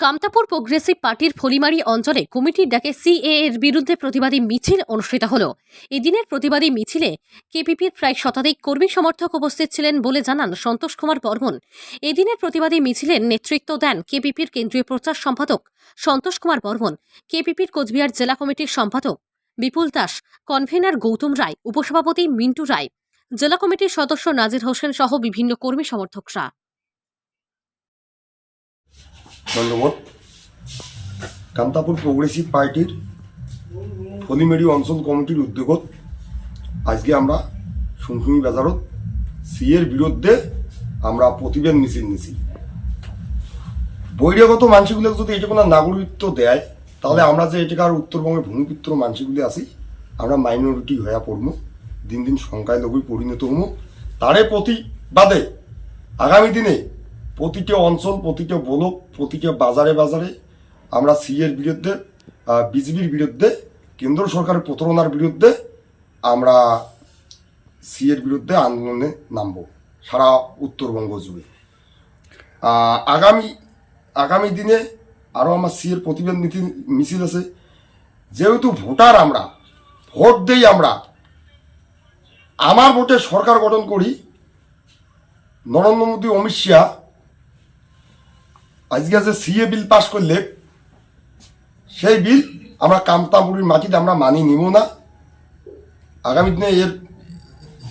Kamtapur progressive পার্টির ফলিমারি অঞ্চলে কমিটির ডাকে সিএ এর বিরুদ্ধে প্রতিবাদী মিছিল অনুষ্ঠিত হল। এদিনের প্রতিবাদী মিছিলে কেপিপির প্রায় শতাধিক কর্মী সমর্থক উপস্থিত ছিলেন বলে জানান সন্তোষ কুমার বর্মন। এদিনের প্রতিবাদী মিছিলের নেতৃত্ব দেন কেপিপির কেন্দ্রীয় প্রচার সম্পাদক সন্তোষ কুমার বর্মন। কেপিপির কোচবিহার জেলা কমিটির সম্পাদক বিপুল দাস, কনভেনার গৌতম রায়, উপসভাপতি মিন্টু রায়। জেলা কমিটির সদস্য নাজির হোসেন সহ বিভিন্ন কর্মী সমর্থকরা। ধন্যবাদ কামতাপুর প্রোগ্রেসিভ পার্টির ফলিমেরি অঞ্চল কমিটির উদ্যোগত আজকে আমরা সুনসুনি বাজারত সিএর বিরুদ্ধে আমরা প্রতিবেদ মিছিল নিছি। বহিরাগত মানুষগুলো যদি এটা কোনো নাগরিকত্ব দেয়, তাহলে আমরা যে এটাকার উত্তরবঙ্গের ভূমিপুত্র মানুষগুলি আছি, আমরা মাইনরিটি হয়ে পড়ব, দিন দিন সংখ্যালঘুই পরিণত হব। তারে প্রতিবাদে আগামী দিনে প্রতিটা অঞ্চল, প্রতিটা ব্লক প্রতিটা বাজারে বাজারে আমরা সিএর বিরুদ্ধে বিজেপির বিরুদ্ধে, কেন্দ্র সরকারের প্রতারণার বিরুদ্ধে আমরা সিএর বিরুদ্ধে আন্দোলনে নামবো সারা উত্তরবঙ্গ জুড়ে। আগামী আগামী দিনে আরও আমার সিএর প্রতিবাদ নীতি মিছিল আছে। যেহেতু ভোটার আমরা, ভোট দেই আমরা, আমার ভোটে সরকার গঠন করি নরেন্দ্র মোদী, অমিত শাহ আজকে যে সিএ বিল পাশ করলে, সেই বিল আমরা কামতাপুরীর মাটিতে আমরা মানি নিব না। আগামী দিনে এর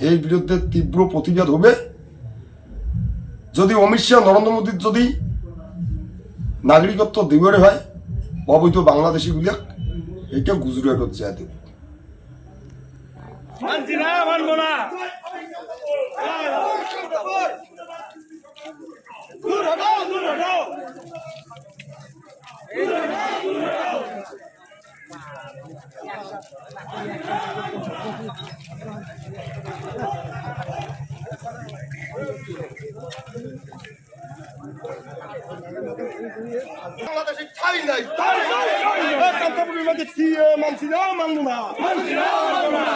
এর বিরুদ্ধে তীব্র প্রতিবাদ হবে। যদি অমিত শাহ, নরেন্দ্র মোদীর যদি নাগরিকত্ব দিবরে হয়, অবৈধ বাংলাদেশিগুলিয়া এটা গুজরাট হচ্ছে দেব মানছি না না দূর হটাও দূর হটাও বাংলাদেশে ছাড়ি নাই। কান্তাপুরের সিএ মানছি না মানবো না মানছি না মানবো না